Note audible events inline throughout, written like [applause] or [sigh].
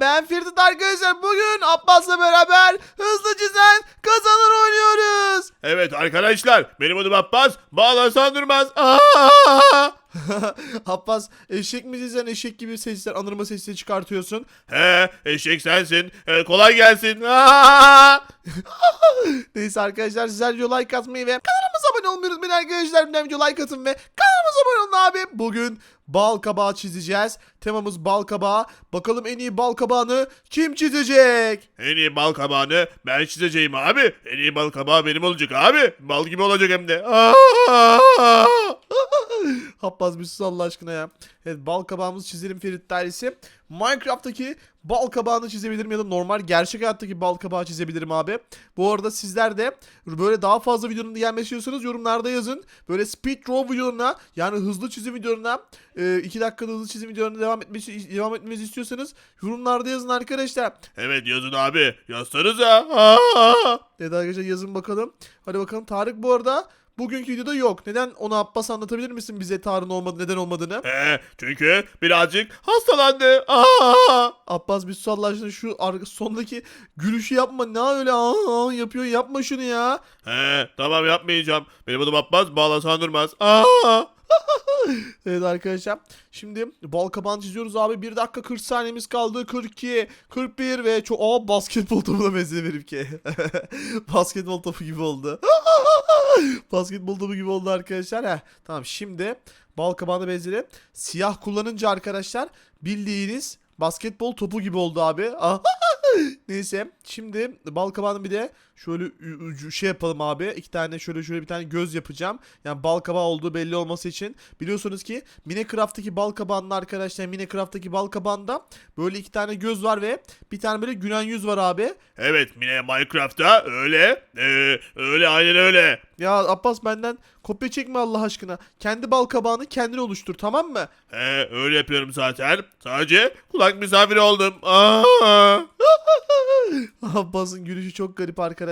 Ben Firdit arkadaşlar. Bugün Abbas'la beraber hızlı çizen kazanır oynuyoruz. Evet arkadaşlar benim adım Abbas. Bağlasan durmaz. Aa! [laughs] Abbas eşek mi çizen eşek gibi sesler anırma sesleri çıkartıyorsun. He eşek sensin. He, kolay gelsin. [laughs] Neyse arkadaşlar sizler video like atmayı ve kanalımıza abone olmayı unutmayın arkadaşlar. Bir video like atın ve kanalımıza abone olun abi. Bugün bal kabağı çizeceğiz. Temamız bal kabağı. Bakalım en iyi bal kabağını kim çizecek? En iyi bal kabağını ben çizeceğim abi. En iyi bal kabağı benim olacak abi. Bal gibi olacak hem de. [laughs] [laughs] Aa! Habbaz bir sus Allah aşkına ya. Evet bal kabağımızı çizelim Ferit dairesi. Minecraft'taki bal kabağını çizebilirim ya da normal gerçek hayattaki bal kabağı çizebilirim abi. Bu arada sizler de böyle daha fazla videonun gelmesi istiyorsanız yorumlarda yazın. Böyle speed draw videolarına yani hızlı çizim videolarına 2 dakikada hızlı çizim videolarına devam etmesi devam etmemizi istiyorsanız yorumlarda yazın arkadaşlar. Evet yazın abi. Yazsanıza. Evet arkadaşlar yazın bakalım. Hadi bakalım Tarık bu arada bugünkü videoda yok. Neden onu Abbas anlatabilir misin bize Tarık'ın olmadı neden olmadığını? He, çünkü birazcık hastalandı. Aa! Abbas bir sus Allah aşkına şu sondaki gülüşü yapma. Ne öyle aa, aa yapıyor yapma şunu ya. He, tamam yapmayacağım. Benim adım Abbas. Bağlasan durmaz. Aa! [laughs] Evet arkadaşlar. Şimdi bal kabağını çiziyoruz abi. 1 dakika 40 saniyemiz kaldı. 42, 41 ve çok... Aa basketbol topuna benziyor benimki. [laughs] basketbol topu gibi oldu. [laughs] [laughs] basketbol topu gibi oldu arkadaşlar. Heh, tamam şimdi bal kabağına benzeri. Siyah kullanınca arkadaşlar bildiğiniz basketbol topu gibi oldu abi. [laughs] Neyse şimdi bal kabağını bir de şöyle ucu- şey yapalım abi. İki tane şöyle şöyle bir tane göz yapacağım. Yani bal kabağı olduğu belli olması için. Biliyorsunuz ki Minecraft'taki bal kabağında arkadaşlar Minecraft'taki bal kabağında böyle iki tane göz var ve bir tane böyle gülen yüz var abi. Evet Mine Minecraft'ta öyle. Ee, öyle aynen öyle. Ya Abbas benden kopya çekme Allah aşkına. Kendi bal kabağını kendin oluştur tamam mı? He, öyle yapıyorum zaten. Sadece kulak misafiri oldum. [laughs] Abbas'ın gülüşü çok garip arkadaşlar.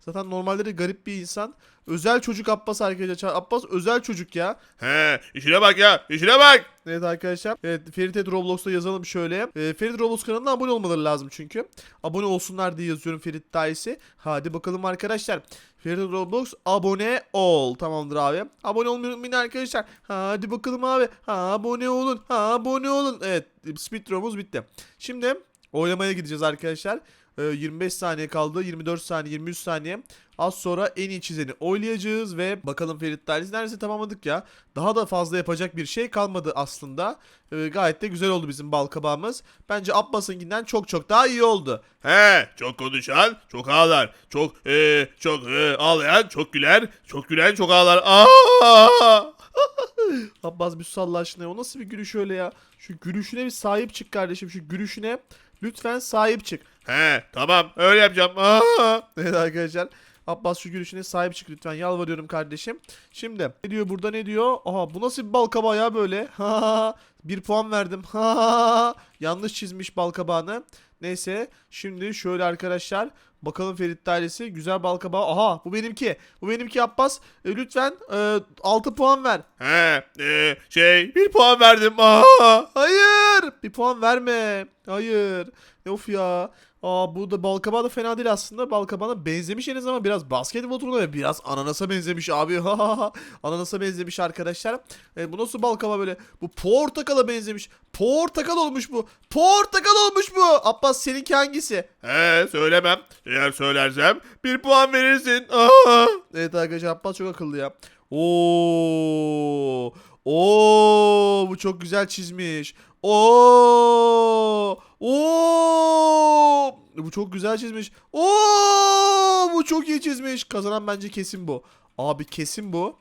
Zaten normalde de garip bir insan. Özel çocuk Abbas arkadaşlar. Abbas özel çocuk ya. He, işine bak ya. işine bak. Evet arkadaşlar. Evet Ferit et Roblox'ta yazalım şöyle. E, Ferit Roblox kanalına abone olmaları lazım çünkü. Abone olsunlar diye yazıyorum Ferit Daisi. Hadi bakalım arkadaşlar. Ferit Roblox abone ol. Tamamdır abi. Abone olmayı unutmayın arkadaşlar. Hadi bakalım abi. Ha, abone olun. Ha, abone olun. Evet speed draw'umuz bitti. Şimdi oylamaya gideceğiz arkadaşlar. E, 25 saniye kaldı. 24 saniye, 23 saniye. Az sonra en iyi çizeni oylayacağız ve bakalım Ferit Dairesi neredeyse tamamladık ya. Daha da fazla yapacak bir şey kalmadı aslında. Ee, gayet de güzel oldu bizim bal kabağımız. Bence Abbas'ınkinden çok çok daha iyi oldu. He, çok konuşan çok ağlar. Çok ee, çok ee, ağlayan çok güler. Çok gülen çok ağlar. Aa! [laughs] Abbas bir sus Allah aşkına. O nasıl bir gülüş öyle ya? Şu gülüşüne bir sahip çık kardeşim. Şu gülüşüne lütfen sahip çık. He, tamam öyle yapacağım. Aa! [laughs] Evet arkadaşlar. Abbas şu gülüşüne sahip çık lütfen. Yalvarıyorum kardeşim. Şimdi ne diyor burada ne diyor? Aha bu nasıl bir bal kabağı ya böyle? Ha [laughs] bir puan verdim. Ha yanlış çizmiş bal kabağını. Neyse şimdi şöyle arkadaşlar. Bakalım Ferit dairesi güzel bal kabağı. Aha bu benimki. Bu benimki Abbas. E, lütfen e, 6 puan ver. He, ee, şey bir puan verdim. Aa! Hayır. Bir puan verme. Hayır. Of ya. Aa bu da balkabağı da fena değil aslında. Balkabağına benzemiş en ama biraz basketbol turnuvaya ve biraz ananasa benzemiş abi. [laughs] ananasa benzemiş arkadaşlar. E, bu nasıl balkabağı böyle? Bu portakala benzemiş. Portakal olmuş bu. Portakal olmuş bu. Abbas seninki hangisi? He, söylemem. Eğer söylersem bir puan verirsin. Aa! [laughs] Evet arkadaşlar Abbas çok akıllı ya. Oo! Oo! Bu çok güzel çizmiş. Oo! Oo! Bu çok güzel çizmiş. Oo! Bu çok iyi çizmiş. Kazanan bence kesin bu. Abi kesin bu.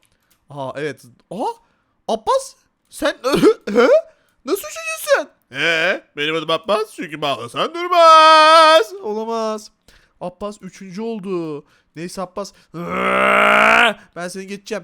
Aa evet. Aa! Abbas sen? [laughs] Nasıl üçüncüsün? He, benim adım Abbas çünkü bağlasan durmaz. Olamaz. Abbas üçüncü oldu. Neyse Abbas. Ben seni geçeceğim.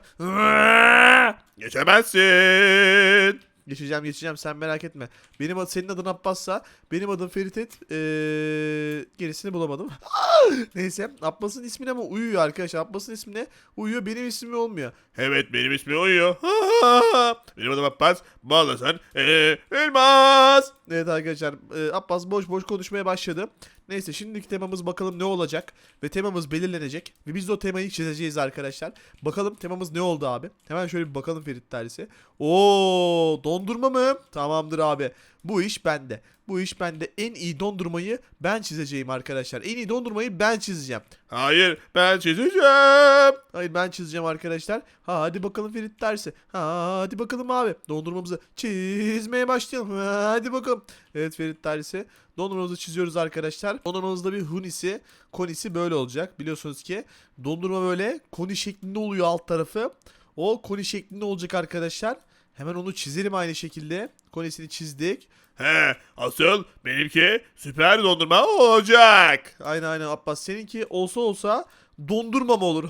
Geçemezsin. Geçeceğim geçeceğim sen merak etme. Benim ad, senin adın Abbas'sa benim adım Ferit et. Ee, gerisini bulamadım. [laughs] Neyse Abbas'ın ismine ama uyuyor arkadaşlar. Abbas'ın ismine uyuyor benim ismim olmuyor. Evet benim ismim uyuyor. [laughs] benim adım Abbas. Bağlasan ee, elmas. Evet arkadaşlar e, Abbas boş boş konuşmaya başladı. Neyse şimdiki temamız bakalım ne olacak. Ve temamız belirlenecek. Ve biz de o temayı çizeceğiz arkadaşlar. Bakalım temamız ne oldu abi. Hemen şöyle bir bakalım Ferit Dersi. Oo dondurma mı? Tamamdır abi. Bu iş bende. Bu iş bende. En iyi dondurmayı ben çizeceğim arkadaşlar. En iyi dondurmayı ben çizeceğim. Hayır ben çizeceğim. Hayır ben çizeceğim arkadaşlar. Ha, hadi bakalım Ferit dersi. Ha, hadi bakalım abi. Dondurmamızı çizmeye başlayalım. Ha, Hadi bakalım. Evet Ferit dersi. Dondurmamızı çiziyoruz arkadaşlar. Dondurmamızda bir hunisi, konisi böyle olacak. Biliyorsunuz ki dondurma böyle koni şeklinde oluyor alt tarafı. O koni şeklinde olacak arkadaşlar. Hemen onu çizelim aynı şekilde. Konisini çizdik. He asıl benimki süper dondurma olacak. Aynen aynen Abbas. Seninki olsa olsa dondurma mı olur?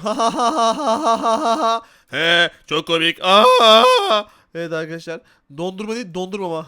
He çok komik. Aa! Evet arkadaşlar. Dondurma değil dondurma mı?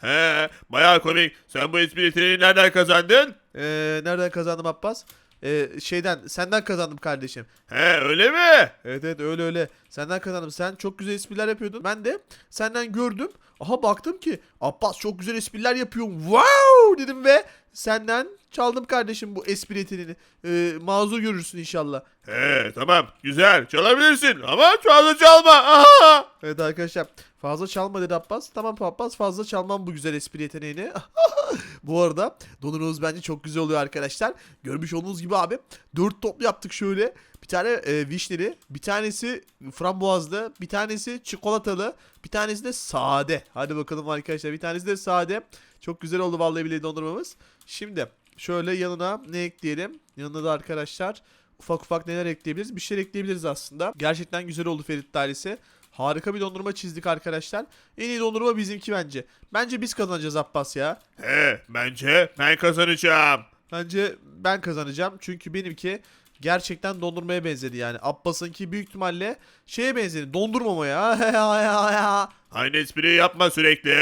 He bayağı komik. Sen bu espriyi nereden kazandın? Ee, nereden kazandım Abbas? Ee, şeyden senden kazandım kardeşim. He öyle mi? Evet evet öyle öyle. Senden kazandım. Sen çok güzel espriler yapıyordun. Ben de senden gördüm. Aha baktım ki Abbas çok güzel espriler yapıyor. Wow dedim ve senden çaldım kardeşim bu espri yeteneğini. Ee, mazur görürsün inşallah. He tamam güzel çalabilirsin ama fazla çalma. Aha! Evet arkadaşlar fazla çalma dedi Abbas. Tamam Abbas fazla çalmam bu güzel espri yeteneğini. [laughs] [laughs] bu arada dondurmamız bence çok güzel oluyor arkadaşlar. Görmüş olduğunuz gibi abi dört toplu yaptık şöyle. Bir tane e, vişneli, bir tanesi frambuazlı, bir tanesi çikolatalı, bir tanesi de sade. Hadi bakalım arkadaşlar bir tanesi de sade. Çok güzel oldu vallahi billahi dondurmamız. Şimdi şöyle yanına ne ekleyelim? Yanına da arkadaşlar ufak ufak neler ekleyebiliriz? Bir şeyler ekleyebiliriz aslında. Gerçekten güzel oldu Ferit dairesi. Harika bir dondurma çizdik arkadaşlar. En iyi dondurma bizimki bence. Bence biz kazanacağız Abbas ya. He bence ben kazanacağım. Bence ben kazanacağım. Çünkü benimki gerçekten dondurmaya benzedi yani. Abbas'ınki büyük ihtimalle şeye benzedi. Dondurmama ya. [laughs] Aynı espriyi yapma sürekli.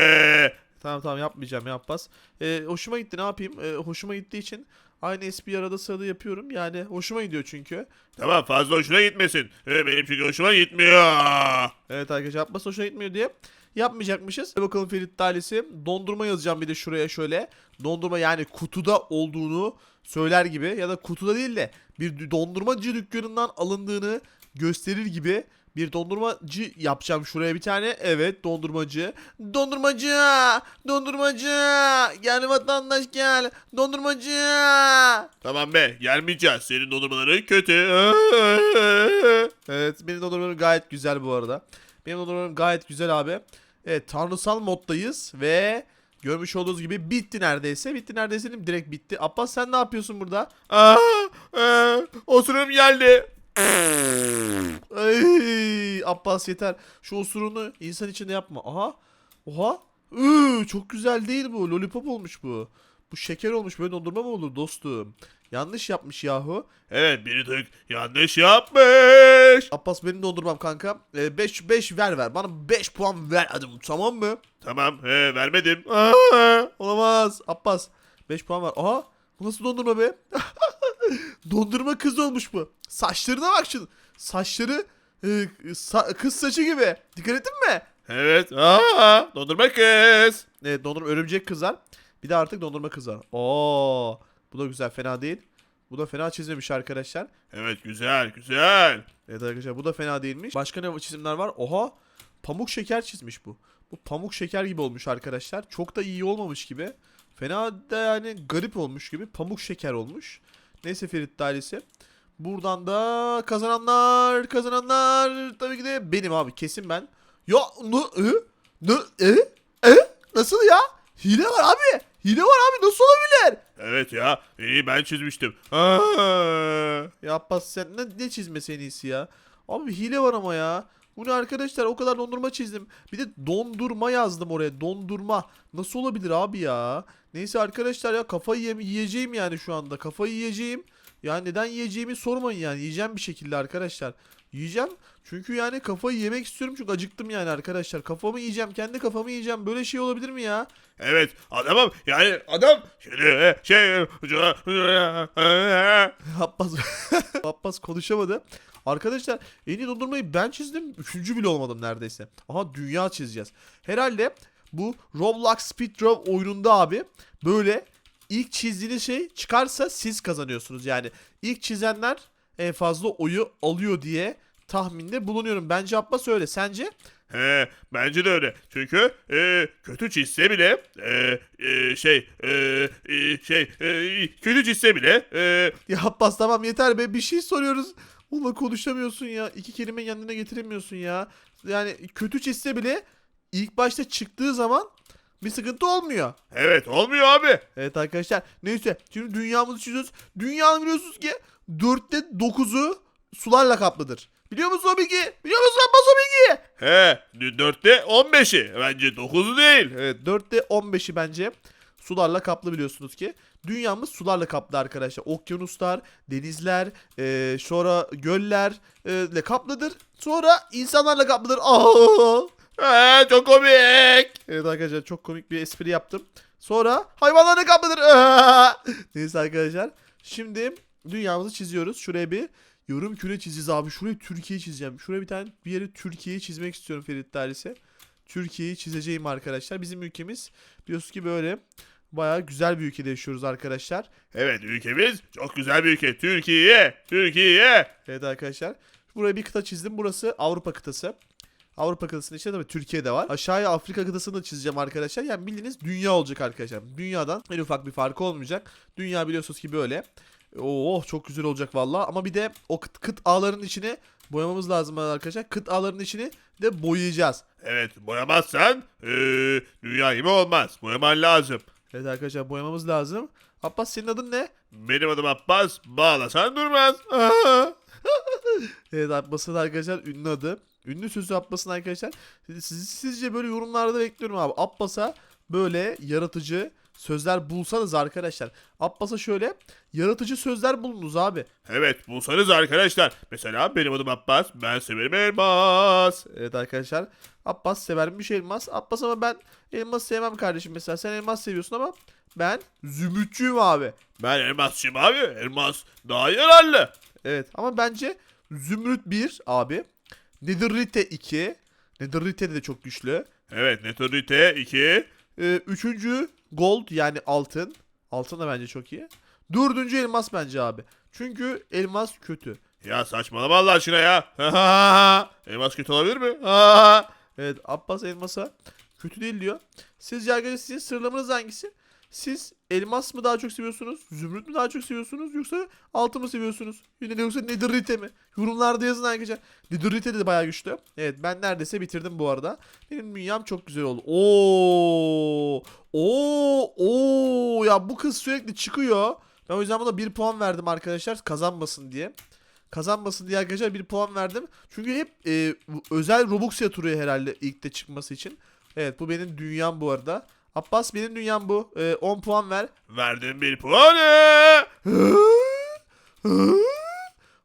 tamam tamam yapmayacağım ya Abbas. Ee, hoşuma gitti ne yapayım? Ee, hoşuma gittiği için aynı espriyi arada sırada yapıyorum. Yani hoşuma gidiyor çünkü. Tamam fazla hoşuna gitmesin. He, benim çünkü hoşuma gitmiyor. Evet arkadaşlar Abbas hoşuna gitmiyor diye yapmayacakmışız. Hadi bakalım Ferit Talisi. Dondurma yazacağım bir de şuraya şöyle. Dondurma yani kutuda olduğunu söyler gibi ya da kutuda değil de bir dondurmacı dükkanından alındığını gösterir gibi bir dondurmacı yapacağım şuraya bir tane. Evet dondurmacı. Dondurmacı. Dondurmacı. Gel vatandaş gel. Dondurmacı. Tamam be gelmeyeceğiz. Senin dondurmaların kötü. Evet benim dondurmalarım gayet güzel bu arada. Benim dondurmalarım gayet güzel abi. Evet tanrısal moddayız ve görmüş olduğunuz gibi bitti neredeyse. Bitti neredeyse? Direkt bitti. Abbas sen ne yapıyorsun burada? Aa, e, osurum geldi. Ay, Abbas yeter. Şu osurunu insan içinde yapma. Aha. Oha. Iı, çok güzel değil bu. Lollipop olmuş bu. Bu şeker olmuş. Böyle dondurma mı olur dostum? Yanlış yapmış yahu. Evet bir tık yanlış yapmış. Abbas benim dondurmam kanka. 5 5 ver ver. Bana 5 puan ver hadi tamam mı? Tamam he, vermedim. Aa, Olamaz. Abbas. 5 puan var. Aha. Bu nasıl dondurma be? [laughs] dondurma kız olmuş bu. Saçlarına bak şunun. Saçları e, sa- kız saçı gibi. Dikkat ettin mi? evet. Aa, dondurma kız. Evet dondurma örümcek kızlar. Bir de artık dondurma kız var. Oo. Bu da güzel fena değil. Bu da fena çizmemiş arkadaşlar. Evet güzel güzel. Evet arkadaşlar bu da fena değilmiş. Başka ne çizimler var? Oha. Pamuk şeker çizmiş bu. Bu pamuk şeker gibi olmuş arkadaşlar. Çok da iyi olmamış gibi. Fena da yani garip olmuş gibi. Pamuk şeker olmuş. Neyse Ferit dairesi. Buradan da kazananlar kazananlar tabii ki de benim abi kesin ben. Ya ne e? ne e? E? Nasıl ya? Hile var abi. Hile var abi nasıl olabilir? Evet ya iyi ben çizmiştim. Aa. Ya Abbas sen ne, ne çizmesi en iyisi ya? Abi hile var ama ya. Bu ne arkadaşlar o kadar dondurma çizdim. Bir de dondurma yazdım oraya dondurma. Nasıl olabilir abi ya? Neyse arkadaşlar ya kafayı yiyeceğim yani şu anda. Kafayı yiyeceğim. Ya neden yiyeceğimi sormayın yani. Yiyeceğim bir şekilde arkadaşlar. Yiyeceğim. Çünkü yani kafayı yemek istiyorum çünkü acıktım yani arkadaşlar. Kafamı yiyeceğim. Kendi kafamı yiyeceğim. Böyle şey olabilir mi ya? Evet adamım yani adam şimdi şey [laughs] Abbas, Abbas [laughs] konuşamadı. Arkadaşlar en iyi dondurmayı ben çizdim. Üçüncü bile olmadım neredeyse. Aha dünya çizeceğiz. Herhalde bu Roblox Speedrun oyununda abi böyle ilk çizdiğiniz şey çıkarsa siz kazanıyorsunuz. Yani ilk çizenler en fazla oyu alıyor diye tahminde bulunuyorum. Bence Abbas öyle. Sence? He, bence de öyle. Çünkü e, kötü çizse bile e, e, şey e, e, şey e, kötü çizse bile e, Ya Abbas tamam yeter be bir şey soruyoruz. Onunla konuşamıyorsun ya. İki kelime yanına getiremiyorsun ya. Yani kötü çizse bile ilk başta çıktığı zaman bir sıkıntı olmuyor. evet olmuyor abi. Evet arkadaşlar neyse şimdi dünyamızı çiziyoruz. Dünyanın biliyorsunuz ki dörtte dokuzu sularla kaplıdır. Biliyor musun o bilgi? Biliyor musun Abbas o bilgi? He, dörtte 15'i. Bence 9'u değil. Evet dörtte 15'i bence sularla kaplı biliyorsunuz ki. Dünyamız sularla kaplı arkadaşlar. Okyanuslar, denizler, eee, sonra göller eee, ile kaplıdır. Sonra insanlarla kaplıdır. Aa! He, çok komik. Evet arkadaşlar çok komik bir espri yaptım. Sonra hayvanlarla kaplıdır. Aa! Neyse arkadaşlar. Şimdi dünyamızı çiziyoruz. Şuraya bir yorum küre çizeceğiz abi. Şuraya Türkiye çizeceğim. Şuraya bir tane bir yere Türkiye'yi çizmek istiyorum Ferit Dairesi. Türkiye'yi çizeceğim arkadaşlar. Bizim ülkemiz biliyorsunuz ki böyle bayağı güzel bir ülkede yaşıyoruz arkadaşlar. Evet ülkemiz çok güzel bir ülke. Türkiye, Türkiye. Evet arkadaşlar. Buraya bir kıta çizdim. Burası Avrupa kıtası. Avrupa kıtasının içinde tabii Türkiye de var. Aşağıya Afrika kıtasını da çizeceğim arkadaşlar. Yani bildiğiniz dünya olacak arkadaşlar. Dünyadan en ufak bir farkı olmayacak. Dünya biliyorsunuz ki böyle. Oo çok güzel olacak valla. Ama bir de o kıt, kıt ağların içine boyamamız lazım arkadaşlar. Kıt ağların içini de boyayacağız. Evet boyamazsan e, dünya gibi olmaz. Boyaman lazım. Evet arkadaşlar boyamamız lazım. Abbas senin adın ne? Benim adım Abbas. Bağlasan durmaz. [laughs] Evet Abbas'ın arkadaşlar ünlü adı. Ünlü sözü Abbas'ın arkadaşlar. Sizi sizce böyle yorumlarda bekliyorum abi. Abbas'a böyle yaratıcı sözler bulsanız arkadaşlar. Abbas'a şöyle yaratıcı sözler bulunuz abi. Evet bulsanız arkadaşlar. Mesela benim adım Abbas. Ben severim elmas. Evet arkadaşlar. Abbas severmiş elmas. Abbas ama ben elmas sevmem kardeşim mesela. Sen elmas seviyorsun ama ben zümrütçüyüm abi. Ben elmasçıyım abi. Elmas daha yararlı. Evet ama bence zümrüt 1 abi. Netherite 2. Netherite de çok güçlü. Evet Netorite 2. Ee, üçüncü gold yani altın. Altın da bence çok iyi. Dördüncü elmas bence abi. Çünkü elmas kötü. Ya saçmalama Allah aşkına ya. [laughs] elmas kötü olabilir mi? [laughs] Evet Abbas elmasa kötü değil diyor. Sizce arkadaşlar sizin sıralamanız hangisi? Siz elmas mı daha çok seviyorsunuz? Zümrüt mü daha çok seviyorsunuz? Yoksa altın mı seviyorsunuz? Yine yoksa netherite mi? Yorumlarda yazın arkadaşlar. Netherite de bayağı güçlü. Evet ben neredeyse bitirdim bu arada. Benim dünyam çok güzel oldu. Oo! Oo! Oo! Ya bu kız sürekli çıkıyor. Ben o yüzden buna 1 puan verdim arkadaşlar kazanmasın diye. Kazanmasın diye arkadaşlar 1 puan verdim. Çünkü hep e, özel Robux yatırıyor herhalde ilk de çıkması için. Evet bu benim dünyam bu arada. Abbas benim dünyam bu. E, 10 puan ver. Verdim bir puanı.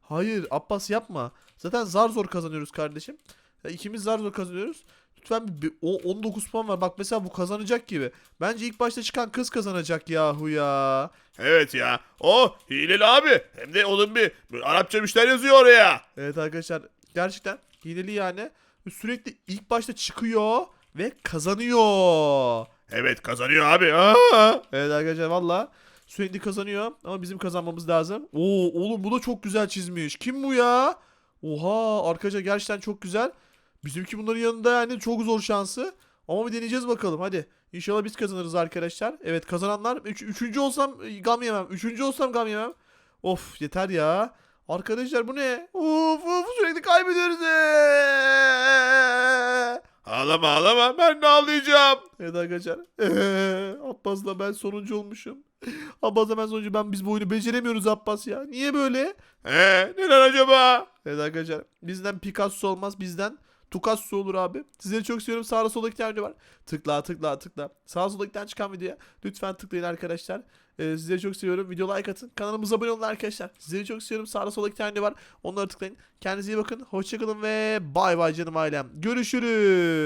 Hayır Abbas yapma. Zaten zar zor kazanıyoruz kardeşim. Ya ikimiz zar zor kazanıyoruz. Lütfen bir, bir- o 19 puan var. Bak mesela bu kazanacak gibi. Bence ilk başta çıkan kız kazanacak yahu ya. Evet ya. O hileli abi. Hem de onun bir, bir Arapça bir şeyler yazıyor oraya. Evet arkadaşlar gerçekten hileli yani. Sürekli ilk başta çıkıyor ve kazanıyor. Evet kazanıyor abi. Aa! Evet arkadaşlar valla sürekli kazanıyor ama bizim kazanmamız lazım. Oo oğlum bu da çok güzel çizmiş. Kim bu ya? Oha arkadaşlar gerçekten çok güzel. Bizimki bunların yanında yani çok zor şansı. Ama bir deneyeceğiz bakalım hadi. İnşallah biz kazanırız arkadaşlar. Evet kazananlar. Üç, üçüncü olsam gam yemem. Üçüncü olsam gam yemem. Of yeter ya. Arkadaşlar bu ne? Of of sürekli kaybediyoruz. Eee. Ağlama ağlama ben de ağlayacağım. Evet arkadaşlar. Eee, Abbas'la ben sonuncu olmuşum. Abbas'la ben sonuncu. Ben biz bu oyunu beceremiyoruz Abbas ya. Niye böyle? Ee, neden acaba? Evet arkadaşlar. Bizden Picasso olmaz. Bizden Tukas olur abi. Sizleri çok seviyorum. Sağda solda iki tane video var. Tıkla tıkla tıkla. Sağ solda iki tane çıkan videoya lütfen tıklayın arkadaşlar. Ee, sizleri çok seviyorum. Video like atın. Kanalımıza abone olun arkadaşlar. Sizleri çok seviyorum. Sağda solda iki tane var. Onları tıklayın. Kendinize iyi bakın. Hoşçakalın ve bay bay canım ailem. Görüşürüz.